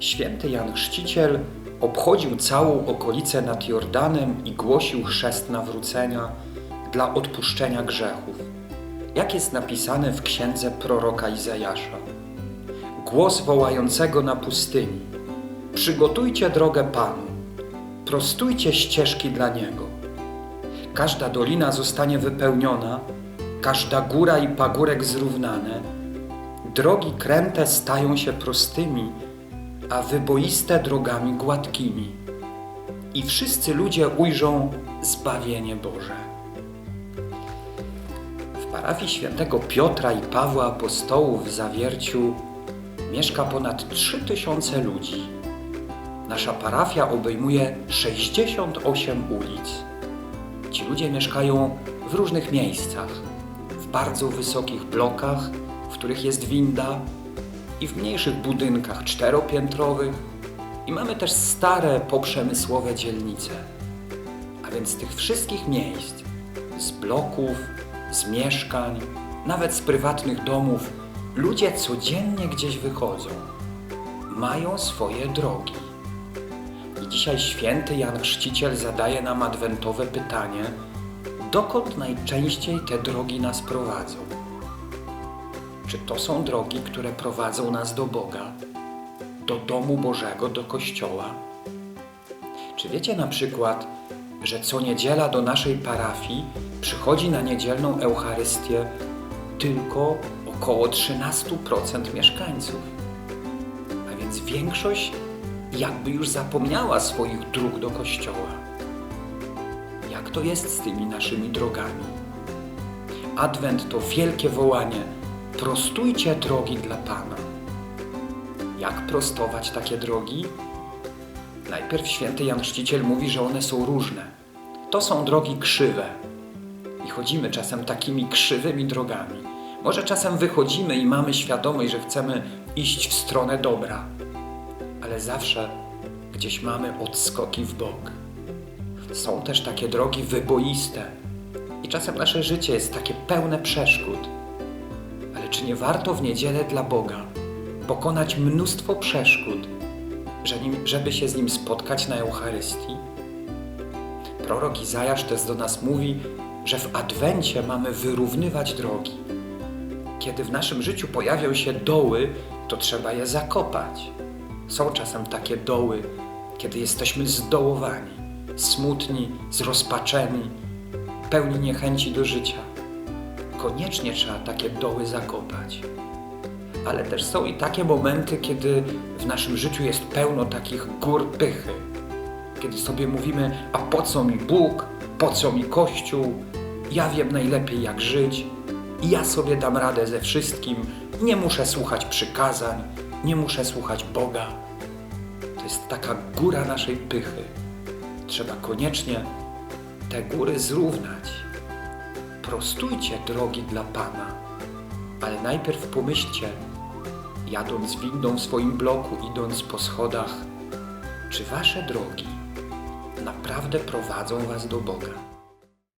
Święty Jan Chrzciciel obchodził całą okolicę nad Jordanem i głosił chrzest nawrócenia dla odpuszczenia grzechów, jak jest napisane w księdze proroka Izajasza. Głos wołającego na pustyni: Przygotujcie drogę Panu, prostujcie ścieżki dla Niego. Każda dolina zostanie wypełniona, każda góra i pagórek zrównane, drogi kręte stają się prostymi, a wyboiste drogami gładkimi. I wszyscy ludzie ujrzą zbawienie Boże. W parafii świętego Piotra i Pawła Apostołów w Zawierciu mieszka ponad 3000 ludzi. Nasza parafia obejmuje 68 ulic. Ci ludzie mieszkają w różnych miejscach, w bardzo wysokich blokach, w których jest winda, i w mniejszych budynkach czteropiętrowych, i mamy też stare, poprzemysłowe dzielnice. A więc z tych wszystkich miejsc, z bloków, z mieszkań, nawet z prywatnych domów, ludzie codziennie gdzieś wychodzą. Mają swoje drogi. I dzisiaj święty Jan Chrzciciel zadaje nam adwentowe pytanie: dokąd najczęściej te drogi nas prowadzą? Czy to są drogi, które prowadzą nas do Boga, do domu Bożego, do kościoła? Czy wiecie na przykład, że co niedziela do naszej parafii przychodzi na niedzielną Eucharystię tylko około 13% mieszkańców? A więc większość jakby już zapomniała swoich dróg do kościoła. Jak to jest z tymi naszymi drogami? Adwent to wielkie wołanie: prostujcie drogi dla Pana. Jak prostować takie drogi? Najpierw święty Jan Chrzciciel mówi, że one są różne. To są drogi krzywe. I chodzimy czasem takimi krzywymi drogami. Może czasem wychodzimy i mamy świadomość, że chcemy iść w stronę dobra, ale zawsze gdzieś mamy odskoki w bok. Są też takie drogi wyboiste i czasem nasze życie jest takie pełne przeszkód. Czy nie warto w niedzielę dla Boga pokonać mnóstwo przeszkód, żeby się z Nim spotkać na Eucharystii? Prorok Izajasz też do nas mówi, że w Adwencie mamy wyrównywać drogi. Kiedy w naszym życiu pojawią się doły, to trzeba je zakopać. Są czasem takie doły, kiedy jesteśmy zdołowani, smutni, zrozpaczeni, pełni niechęci do życia. Koniecznie trzeba takie doły zakopać. Ale też są i takie momenty, kiedy w naszym życiu jest pełno takich gór pychy. Kiedy sobie mówimy, a po co mi Bóg, po co mi Kościół, ja wiem najlepiej jak żyć ja sobie dam radę ze wszystkim, nie muszę słuchać przykazań, nie muszę słuchać Boga. To jest taka góra naszej pychy. Trzeba koniecznie te góry zrównać. Prostujcie drogi dla Pana, ale najpierw pomyślcie, jadąc windą w swoim bloku, idąc po schodach, czy wasze drogi naprawdę prowadzą was do Boga.